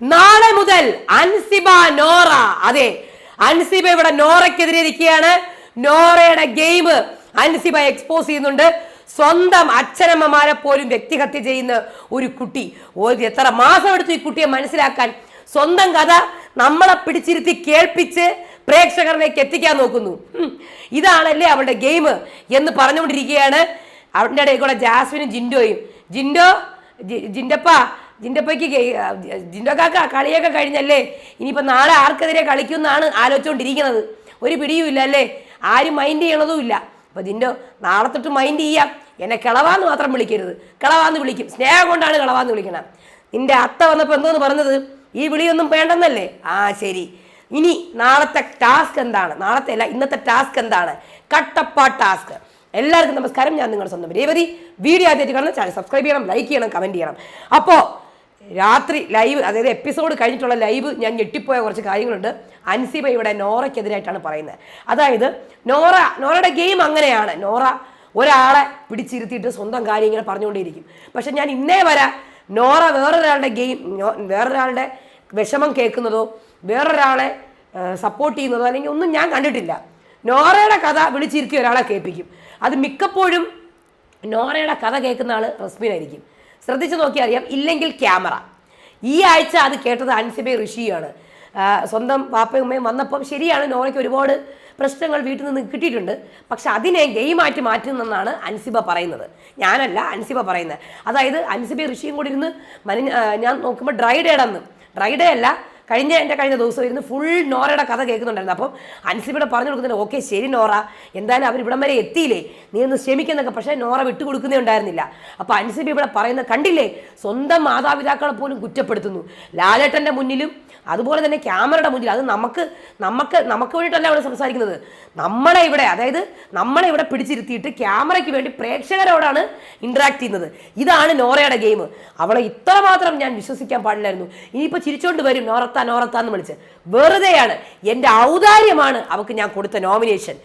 നാളെ മുതൽ അൻസിബ നോറ. അതെ അൻസിബ ഇവിടെ നോറയ്ക്കെതിരെ ഇരിക്കുകയാണ്. നോറയുടെ ഗെയിം അൻസിബ എക്സ്പോസ് ചെയ്യുന്നുണ്ട്. സ്വന്തം അച്ഛനമ്മമാരെ പോലും വ്യക്തിഹത്യ ചെയ്യുന്ന ഒരു കുട്ടി. ഒരു എത്ര മാസം എടുത്തു ഈ കുട്ടിയെ മനസ്സിലാക്കാൻ? സ്വന്തം കഥ നമ്മളെ പിടിച്ചിരുത്തി കേൾപ്പിച്ച് പ്രേക്ഷകരിലേക്ക് എത്തിക്കാൻ നോക്കുന്നു. ഇതാണല്ലേ അവളുടെ ഗെയിം എന്ന് പറഞ്ഞുകൊണ്ടിരിക്കുകയാണ്. അവരുടെ ഇടയിൽ കൂടെ ജാസ്മിനും ജിൻഡോയും. ജിൻഡോ ജിൻഡപ്പ ജിൻഡപ്പയ്ക്ക് പൈക്ക് ഇതിന്റെ ജിൻഡോ കാക്ക കളിയൊക്കെ കഴിഞ്ഞല്ലേ? ഇനിയിപ്പോൾ നാളെ ആർക്കെതിരെ കളിക്കുമെന്നാണ് ആലോചിച്ചുകൊണ്ടിരിക്കുന്നത് ഒരു പിടിയുമില്ല അല്ലേ ആരും മൈൻഡ് ചെയ്യണതും ഇല്ല അപ്പോൾ ജിൻഡോ നാളെ തൊട്ട് മൈൻഡ് ചെയ്യാം. എന്നെ കിളവാന്ന് മാത്രം വിളിക്കരുത്. കിളവാന്ന് വിളിക്കും. സ്നേഹം കൊണ്ടാണ് കിളവാന്ന് വിളിക്കണം. നിന്റെ അത്ത വന്നപ്പോൾ എന്തോന്ന് പറഞ്ഞത്? ഈ വിളിയൊന്നും വേണ്ടെന്നല്ലേ? ആ ശരി. ഇനി നാളത്തെ ടാസ്ക് എന്താണ്? നാളത്തെ അല്ല ഇന്നത്തെ ടാസ്ക് എന്താണ്? കട്ടപ്പ ടാസ്ക് എല്ലാവർക്കും നമസ്കാരം. ഞാൻ നിങ്ങളുടെ സ്വന്തം രേവതി. വീഡിയോ ആദ്യമായിട്ട് കാണുന്ന ചാനൽ സബ്സ്ക്രൈബ് ചെയ്യണം ലൈക്ക് ചെയ്യണം കമന്റ് ചെയ്യണം. അപ്പോൾ രാത്രി ലൈവ് അതായത് എപ്പിസോഡ് കഴിഞ്ഞിട്ടുള്ള ലൈവ് ഞാൻ ഞെട്ടിപ്പോയ കുറച്ച് കാര്യങ്ങളുണ്ട്. അൻസിബ ഇവിടെ നോറയ്ക്കെതിരായിട്ടാണ് പറയുന്നത്. അതായത് നോറ നോറയുടെ ഗെയിം അങ്ങനെയാണ്. നോറ ഒരാളെ പിടിച്ചിരുത്തിയിട്ട് സ്വന്തം കാര്യങ്ങൾ പറഞ്ഞുകൊണ്ടേയിരിക്കും. പക്ഷെ ഞാൻ ഇന്നേ വരെ നോറ വേറൊരാളുടെ ഗെയിം വേറൊരാളുടെ വിഷമം കേൾക്കുന്നതോ വേറൊരാളെ സപ്പോർട്ട് ചെയ്യുന്നതോ അല്ലെങ്കിൽ ഒന്നും ഞാൻ കണ്ടിട്ടില്ല. നോറയുടെ കഥ വിളിച്ചിരുത്തി ഒരാളെ കേൾപ്പിക്കും. അത് മിക്കപ്പോഴും നോറയുടെ കഥ കേൾക്കുന്ന ആൾ റസ്മിനായിരിക്കും. ശ്രദ്ധിച്ചു നോക്കിയാൽ അറിയാം. ഇല്ലെങ്കിൽ ക്യാമറ. ഈ ആഴ്ച അത് കേട്ടത് അൻസിബെ ഋഷിയാണ്. സ്വന്തം പാപ്പയും ഉമ്മയും വന്നപ്പം ശരിയാണ് നോറയ്ക്ക് ഒരുപാട് പ്രശ്നങ്ങൾ വീട്ടിൽ നിന്ന് കിട്ടിയിട്ടുണ്ട്. പക്ഷെ അതിനെ ഗെയിമായിട്ട് മാറ്റുന്നെന്നാണ് അൻസിബ പറയുന്നത്. ഞാനല്ല അൻസിബ പറയുന്നത്. അതായത് അൻസിബ ഋഷിയും കൂടി ഇരുന്ന് ഞാൻ നോക്കുമ്പോൾ ഡ്രൈ ഡേഡന്ന് ഡ്രൈ ഡേ അല്ല കഴിഞ്ഞ എന്റെ കഴിഞ്ഞ ദിവസം ഇരുന്ന് ഫുൾ നോറയുടെ കഥ കേൾക്കുന്നുണ്ടായിരുന്നു. അപ്പം അൻസിബിയുടെ പറഞ്ഞു കൊടുക്കുന്നില്ല ഓക്കെ ശരി നോറ എന്തായാലും അവർ ഇവിടം വരെ എത്തിയില്ലേ? നീ ഒന്ന് ക്ഷമിക്കുന്നൊക്കെ പക്ഷേ നോറ വിട്ടുകൊടുക്കുന്നേ ഉണ്ടായിരുന്നില്ല. അപ്പോൾ അൻസിബി ഇവിടെ പറയുന്നത് കണ്ടില്ലേ? സ്വന്തം മാതാപിതാക്കളെ പോലും കുറ്റപ്പെടുത്തുന്നു. ലാലേട്ടന്റെ മുന്നിലും അതുപോലെ തന്നെ ക്യാമറയുടെ മുന്നിൽ അത് നമുക്ക് നമുക്ക് നമുക്ക് വേണ്ടിയിട്ടല്ല അവിടെ സംസാരിക്കുന്നത്? നമ്മളെ ഇവിടെ അതായത് നമ്മളെ ഇവിടെ പിടിച്ചിരുത്തിയിട്ട് ക്യാമറയ്ക്ക് വേണ്ടി പ്രേക്ഷകരോടാണ് ഇൻട്രാക്ട് ചെയ്യുന്നത്. ഇതാണ് നോറയുടെ ഗെയിം അവളെ ഇത്രമാത്രം ഞാൻ വിശ്വസിക്കാൻ പാടില്ലായിരുന്നു. ഇനിയിപ്പോൾ ചിരിച്ചോണ്ട് വരും. നോറത്ത നോറത്ത ഓർത്താന്ന് വിളിച്ച്. വെറുതെയാണ്. എന്റെ ഔദാര്യമാണ് അവൾക്ക് ഞാൻ കൊടുത്ത നോമിനേഷൻ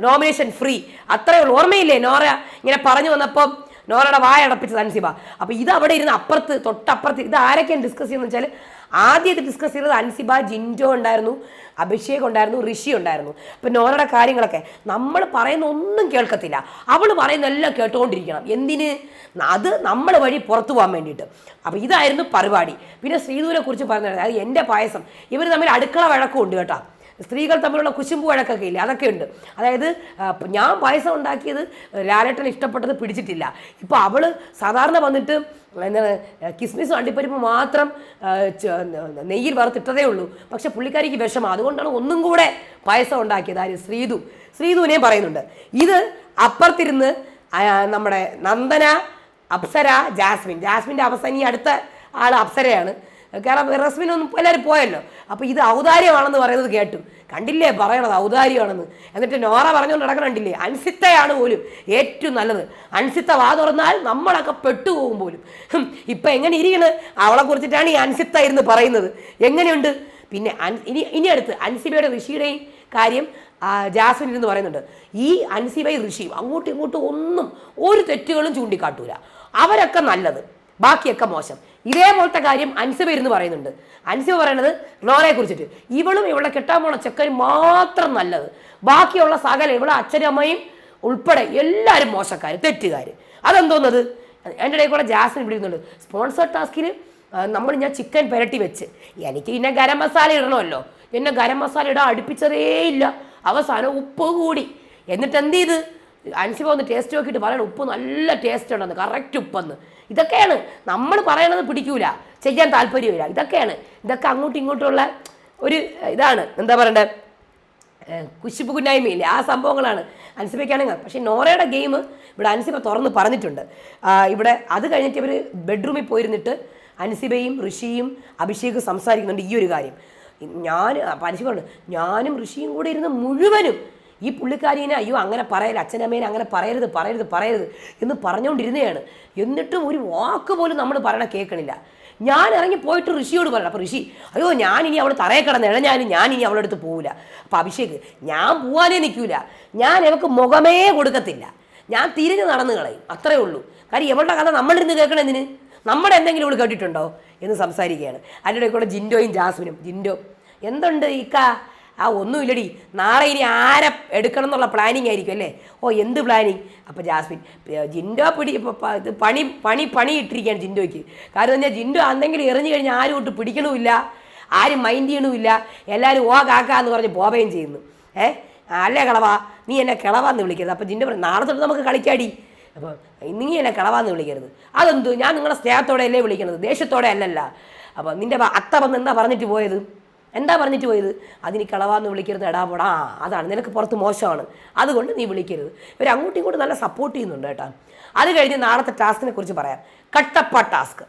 നോമിനേഷൻ ഫ്രീ അത്രയേ ഉള്ളൂ. ഓർമ്മയില്ലേ നോറ? ഇങ്ങനെ പറഞ്ഞു വന്നപ്പം നോറയുടെ വായ അടപ്പിച്ചത് അൻസിബ. അപ്പോൾ ഇത് അവിടെ ഇരുന്ന് അപ്പുറത്ത് തൊട്ടപ്പുറത്ത് ഇത് ആരൊക്കെയാണ് ഡിസ്കസ് ചെയ്യുന്നത് വെച്ചാൽ ആദ്യം ഇത് ഡിസ്കസ് ചെയ്തത് അൻസിബ ജിൻജോ ഉണ്ടായിരുന്നു അഭിഷേക് ഉണ്ടായിരുന്നു ഋഷി ഉണ്ടായിരുന്നു. അപ്പം നോനയുടെ കാര്യങ്ങളൊക്കെ നമ്മൾ പറയുന്ന ഒന്നും കേൾക്കത്തില്ല. അവൾ പറയുന്ന എല്ലാം കേട്ടുകൊണ്ടിരിക്കണം എന്തിന്? അത് നമ്മൾ വഴി പുറത്തു പോകാൻ വേണ്ടിയിട്ട്. അപ്പോൾ ഇതായിരുന്നു പരിപാടി. പിന്നെ ശ്രീധുവിനെ കുറിച്ച് പറഞ്ഞത് അതായത് എന്റെ പായസം. ഇവർ തമ്മിൽ അടുക്കള വഴക്കമുണ്ട് കേട്ടോ. സ്ത്രീകൾ തമ്മിലുള്ള കുശുമ്പ് വഴക്കൊക്കെ ഇല്ലേ അതൊക്കെ ഉണ്ട്. അതായത് ഞാൻ പായസം ഉണ്ടാക്കിയത് ലാലേട്ടൻ ഇഷ്ടപ്പെട്ടത് പിടിച്ചിട്ടില്ല. ഇപ്പോൾ അവൾ സാധാരണ വന്നിട്ട് എന്താണ് കിസ്മിസും അണ്ടിപ്പരിപ്പ് മാത്രം നെയ്യിൽ വറുത്തിട്ടതേ ഉള്ളൂ. പക്ഷെ പുള്ളിക്കാരിക്ക് വിഷമം. അതുകൊണ്ടാണ് ഒന്നും കൂടെ പായസം ഉണ്ടാക്കിയത് ആര്? ശ്രീതു. ശ്രീതുവിനെയും പറയുന്നുണ്ട്. ഇത് അപ്പുറത്തിരുന്ന് നമ്മുടെ നന്ദന അപ്സര ജാസ്മിൻ. ജാസ്മിന്റെ അവസാനം അടുത്ത ആൾ അപ്സരയാണ്. കാരണം റസ്മിനൊന്നും എല്ലാവരും പോയല്ലോ. അപ്പോൾ ഇത് ഔദാര്യമാണെന്ന് പറയുന്നത് കേട്ടു. കണ്ടില്ലേ? പറയണത് ഔദാര്യമാണെന്ന്. എന്നിട്ട് നോറ പറഞ്ഞുകൊണ്ട് നടക്കണണ്ടില്ലേ അൻസിത്തയാണ് പോലും ഏറ്റവും നല്ലത്. അൻസിത്ത വാ തുറന്നാൽ നമ്മളൊക്കെ പെട്ടുപോകും പോലും. ഇപ്പം എങ്ങനെ ഇരിക്കണ്? അവളെ കുറിച്ചിട്ടാണ് ഈ അൻസിത്ത ഇരുന്ന് പറയുന്നത്. എങ്ങനെയുണ്ട്? പിന്നെ ഇനി ഇനി അടുത്ത് അൻസിബയുടെ ഋഷിയുടെയും കാര്യം ജാസ്മിൻ ഇരുന്ന് പറയുന്നുണ്ട്. ഈ അൻസിബൈ ഋഷിയും അങ്ങോട്ടും ഇങ്ങോട്ടും ഒന്നും ഒരു തെറ്റുകളും ചൂണ്ടിക്കാട്ടൂല. അവരൊക്കെ നല്ലത്. ബാക്കിയൊക്കെ മോശം. ഇതേപോലത്തെ കാര്യം അൻസിബ ഇരുന്ന് പറയുന്നുണ്ട്. അൻസിബ പറയുന്നത് നോറയെ കുറിച്ചിട്ട്. ഇവളും ഇവളെ കിട്ടാൻ പോണ ചെക്കനും മാത്രം നല്ലത്. ബാക്കിയുള്ള സകല ഇവളെ അച്ഛനമ്മയും ഉൾപ്പെടെ എല്ലാവരും മോശക്കാർ തെറ്റുകാർ അതെന്തോന്നത്? എന്റെ ഇടയിൽ കൂടെ ജാസ്മിൻ വിളിക്കുന്നുണ്ട് സ്പോൺസർ ടാസ്കിന് നമ്മൾ ഞാൻ ചിക്കൻ പുരട്ടി വെച്ച്. എനിക്ക് പിന്നെ ഗരം മസാല ഇടണമല്ലോ. എന്നെ ഗരം മസാല ഇടാൻ അടുപ്പിച്ചതേ ഇല്ല അവസാനം ഉപ്പ് കൂടി. എന്നിട്ട് എന്ത് ചെയ്ത്? അൻസിബ ഒന്ന് ടേസ്റ്റ് നോക്കിയിട്ട് പറയണം ഉപ്പ് നല്ല ടേസ്റ്റ് ഉണ്ടെന്ന് കറക്റ്റ് ഉപ്പെന്ന്. ഇതൊക്കെയാണ് നമ്മൾ പറയണത് പിടിക്കൂല ചെയ്യാൻ താല്പര്യമില്ല. ഇതൊക്കെയാണ്. ഇതൊക്കെ അങ്ങോട്ടും ഇങ്ങോട്ടുള്ള ഒരു ഇതാണ്. എന്താ പറയണ്ടേ? ഏഹ് കുശിപ്പ് കുന്നായ്മയില്ലേ ആ സംഭവങ്ങളാണ് അൻസിബയ്ക്കാണെങ്കിൽ. പക്ഷേ നോറയുടെ ഗെയിം ഇവിടെ അൻസിബ തുറന്ന് പറഞ്ഞിട്ടുണ്ട്. ഇവിടെ അത് കഴിഞ്ഞിട്ട് ഇവർ ബെഡ്റൂമിൽ പോയിരുന്നിട്ട് അൻസിബയും ഋഷിയും അഭിഷേക് സംസാരിക്കുന്നുണ്ട് ഈ ഒരു കാര്യം. ഞാൻ അൻസിബ ഞാനും ഋഷിയും കൂടെ ഇരുന്ന് മുഴുവനും ഈ പുള്ളിക്കാരീനെ അയ്യോ അങ്ങനെ പറയരുത് അച്ഛനമ്മേനെ അങ്ങനെ പറയരുത് പറയരുത് പറയരുത് എന്ന് പറഞ്ഞുകൊണ്ടിരുന്നതാണ് എന്നിട്ടും ഒരു വാക്ക് പോലും നമ്മൾ പറയണ കേൾക്കണില്ല. ഞാൻ ഇറങ്ങി പോയിട്ട് ഋഷിയോട് പറയണം. അപ്പോൾ ഋഷി അയ്യോ ഞാൻ ഇനി അവൾ തറയെ കിടന്ന് ഇഴഞ്ഞാലും ഞാൻ ഇനി അവളുടെ അടുത്ത് പോവില്ല അപ്പോൾ അഭിഷേക് ഞാൻ പോവാനേ നിൽക്കൂല. ഞാൻ എവക്ക് മുഖമേ കൊടുക്കത്തില്ല. ഞാൻ തിരിഞ്ഞ് നടന്നു കളയും. അത്രേ ഉള്ളൂ. കാര്യം ഇവളുടെ കഥ നമ്മളിരുന്ന് കേൾക്കണം എന്തിന്? നമ്മുടെ എന്തെങ്കിലും ഇവിടെ കേട്ടിട്ടുണ്ടോ? എന്ന് സംസാരിക്കുകയാണ്. അതിന്റെ കൂടെ ജിൻഡോയും ജാസ്മിനും ജിൻഡോ എന്തുണ്ട് ഇക്ക ആ ഒന്നുമില്ലടി. നാളെ ഇനി ആരെ എടുക്കണം എന്നുള്ള പ്ലാനിങ് ആയിരിക്കും അല്ലേ? ഓ എന്ത് പ്ലാനിങ് അപ്പോൾ ജാസ്മിൻ ജിൻഡോ പിടി ഇത് പണി പണി പണി ഇട്ടിരിക്കുകയാണ് ജിൻഡോയ്ക്ക്. കാരണം എന്താ ജിൻഡോ എന്തെങ്കിലും എറിഞ്ഞു കഴിഞ്ഞാൽ ആരും ഒട്ട് പിടിക്കണമില്ല ആരും മൈൻഡ് ചെയ്യണമില്ല എല്ലാവരും ഓ കാക്ക എന്ന് പറഞ്ഞ് പോവുകയും ചെയ്യുന്നു. ഏ അല്ലേ കളവാ? നീ എന്നെ കിളവാന്ന് വിളിക്കരുത്. അപ്പോൾ ജിൻഡോ പറഞ്ഞു നാളെ തൊട്ട് നമുക്ക് കളിക്കാടി. അപ്പോൾ നീ എന്നെ കിളവാന്ന് വിളിക്കരുത്. അതെന്തു? ഞാൻ നിങ്ങളെ സ്നേഹത്തോടെ അല്ലേ വിളിക്കണത്? ദേഷ്യത്തോടെ അല്ലല്ല. അപ്പോൾ നിന്റെ അത്ത വന്ന് എന്താ പറഞ്ഞിട്ട് പോയത്? എന്താ പറഞ്ഞിട്ട് പോയത്? അതിന് കളവാന്ന് വിളിക്കരുത് എടാ പോടാ അതാണ്. നിനക്ക് പുറത്ത് മോശമാണ്. അതുകൊണ്ട് നീ വിളിക്കരുത്. ഇവർ അങ്ങോട്ടും ഇങ്ങോട്ടും നല്ല സപ്പോർട്ട് ചെയ്യുന്നുണ്ട് കേട്ടോ. അത് കഴിഞ്ഞ് നാളത്തെ ടാസ്കിനെ കുറിച്ച് പറയാം. കട്ടപ്പ ടാസ്ക്.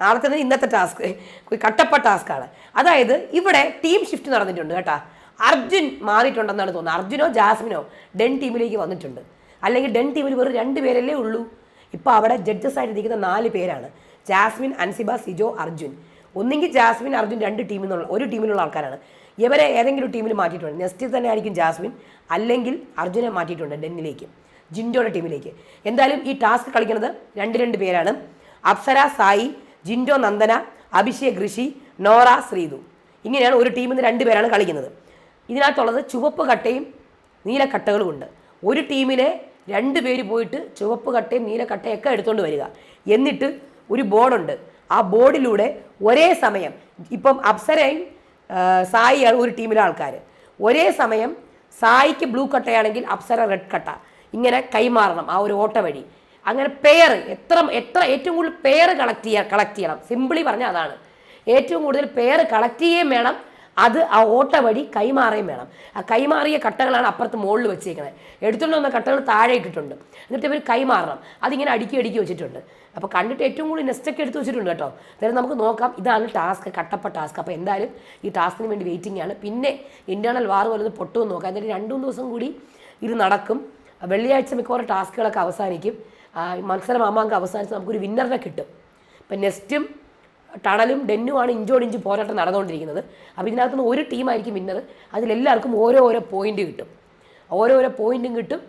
നാളത്തെ ഇന്നത്തെ ടാസ്ക്. കട്ടപ്പ ടാസ്ക്കാണ് അതായത് ഇവിടെ ടീം ഷിഫ്റ്റ് നടന്നിട്ടുണ്ട് കേട്ടോ. അർജുൻ മാറിയിട്ടുണ്ടെന്നാണ് തോന്നുന്നത്. അർജുനോ ജാസ്മിനോ ഡെൻ ടീമിലേക്ക് വന്നിട്ടുണ്ട്. അല്ലെങ്കിൽ ഡെൻ ടീമിൽ വെറും രണ്ട് പേരല്ലേ ഉള്ളൂ. ഇപ്പോൾ അവിടെ ജഡ്ജസ് ആയിട്ട് നാല് പേരാണ്. ജാസ്മിൻ അൻസിബ സിജോ അർജുൻ. ഒന്നെങ്കിൽ ജാസ്മിൻ അർജുൻ രണ്ട് ടീമിൽ നിന്നുള്ള ഒരു ടീമിലുള്ള ആൾക്കാരാണ്. ഇവരെ ഏതെങ്കിലും ടീമിൽ മാറ്റിയിട്ടുണ്ട്. നെസ്റ്റിൽ തന്നെ ആയിരിക്കും ജാസ്മിൻ അല്ലെങ്കിൽ അർജുനെ മാറ്റിയിട്ടുണ്ട് ഡെന്നിലേക്ക് ജിൻഡോയുടെ ടീമിലേക്ക് എന്തായാലും ഈ ടാസ്ക് കളിക്കുന്നത് രണ്ട് രണ്ട് പേരാണ്. അപ്സര സായി ജിൻഡോ നന്ദന അഭിഷേക് ഋഷി നോറ ശ്രീതു. ഇങ്ങനെയാണ് ഒരു ടീമിൽ നിന്ന് രണ്ട് പേരാണ് കളിക്കുന്നത്. ഇതിനകത്തുള്ളത് ചുവപ്പ് കട്ടയും നീലക്കട്ടകളും ഉണ്ട്. ഒരു ടീമിലെ രണ്ട് പേര് പോയിട്ട് ചുവപ്പ് കട്ടയും നീലക്കട്ടയൊക്കെ എടുത്തുകൊണ്ട് വരിക. എന്നിട്ട് ഒരു ബോർഡുണ്ട് ആ ബോർഡിലൂടെ ഒരേ സമയം ഇപ്പം അപ്സരയും സായിയാണ് ഒരു ടീമിലെ ആൾക്കാർ ഒരേ സമയം സായിക്ക് ബ്ലൂ കട്ടയാണെങ്കിൽ അപ്സര റെഡ് കട്ട. ഇങ്ങനെ കൈമാറണം ആ ഒരു ഓട്ട വഴി. അങ്ങനെ പെയർ എത്ര എത്ര ഏറ്റവും കൂടുതൽ പെയർ കളക്ട് ചെയ്യാൻ കളക്ട് ചെയ്യണം. സിമ്പിളി പറഞ്ഞാൽ അതാണ്. ഏറ്റവും കൂടുതൽ പെയർ കളക്ട് ചെയ്യുകയും വേണം അത് ആ ഓട്ട വഴി കൈമാറുകയും വേണം. ആ കൈമാറിയ കട്ടകളാണ് അപ്പുറത്ത് മുകളിൽ വെച്ചേക്കുന്നത് എടുത്തുകൊണ്ട് വന്ന കട്ടകൾ താഴെ ഇട്ടിട്ടുണ്ട് എന്നിട്ട് ഇവർ കൈമാറണം. അതിങ്ങനെ അടുക്കി അടുക്കി വെച്ചിട്ടുണ്ട്. അപ്പോൾ കണ്ടിട്ട് ഏറ്റവും കൂടുതൽ നെസ്റ്റൊക്കെ എടുത്ത് വെച്ചിട്ടുണ്ട് കേട്ടോ. അതായത് നമുക്ക് നോക്കാം. ഇതാണ് ടാസ്ക് കട്ടപ്പ ടാസ്ക്. അപ്പോൾ എന്തായാലും ഈ ടാസ്കിന് വേണ്ടി വെയിറ്റിംഗ് ആണ്. പിന്നെ ഇന്റേർണൽ വാർ വല്ലതും പൊട്ടുമെന്ന് നോക്കാം. എന്നിട്ട് രണ്ടു മൂന്ന് ദിവസം കൂടി ഇത് നടക്കും. വെള്ളിയാഴ്ച മിക്കവാറും ടാസ്കുകളൊക്കെ അവസാനിക്കും. മത്സരം ആമാങ്കം അവസാനിച്ച് നമുക്കൊരു വിന്നറിനെ കിട്ടും. ഇപ്പം നെക്സ്റ്റും ടണലും ഡെന്നുമാണ് ഇഞ്ചോട് ഇഞ്ച് പോരാട്ടം നടന്നുകൊണ്ടിരിക്കുന്നത്. അപ്പോൾ ഇതിനകത്തുനിന്ന് ഒരു ടീമായിരിക്കും വിന്നർ അതിലെല്ലാവർക്കും ഓരോ ഓരോ പോയിന്റ് കിട്ടും. ഓരോരോ പോയിന്റും കിട്ടും.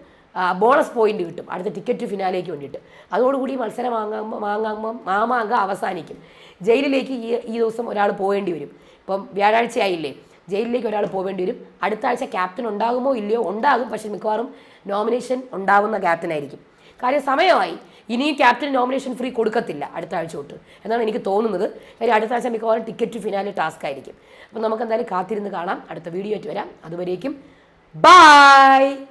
ബോണസ് പോയിന്റ് കിട്ടും. അടുത്ത ടിക്കറ്റ് ഫിനാലേക്ക് വേണ്ടിയിട്ട്. അതോടുകൂടി മത്സരം വാങ്ങാകുമ്പോൾ വാങ്ങാകുമ്പോൾ മാമാങ്കം അവസാനിക്കും. ജയിലിലേക്ക് ഈ ഈ ദിവസം ഒരാൾ പോകേണ്ടി വരും. ഇപ്പം വ്യാഴാഴ്ചയായില്ലേ? ജയിലിലേക്ക് ഒരാൾ പോകേണ്ടി വരും. അടുത്ത ആഴ്ച ക്യാപ്റ്റൻ ഉണ്ടാകുമോ ഇല്ലയോ? ഉണ്ടാകും. പക്ഷേ മിക്കവാറും നോമിനേഷൻ ഉണ്ടാകുന്ന ക്യാപ്റ്റൻ ആയിരിക്കും. കാര്യം സമയമായി. ഇനിയും ക്യാപ്റ്റൻ നോമിനേഷൻ ഫ്രീ കൊടുക്കത്തില്ല അടുത്ത ആഴ്ച തൊട്ട്. എന്നാണ് എനിക്ക് തോന്നുന്നത്. കാര്യം അടുത്ത ആഴ്ച മിക്കവാറും ടിക്കറ്റ് ഫിനാലി ടാസ്ക് ആയിരിക്കും. അപ്പോൾ നമുക്ക് എന്തായാലും കാത്തിരുന്ന് കാണാം. അടുത്ത വീഡിയോ ആയിട്ട് വരാം. അതുവരേക്കും ബായ്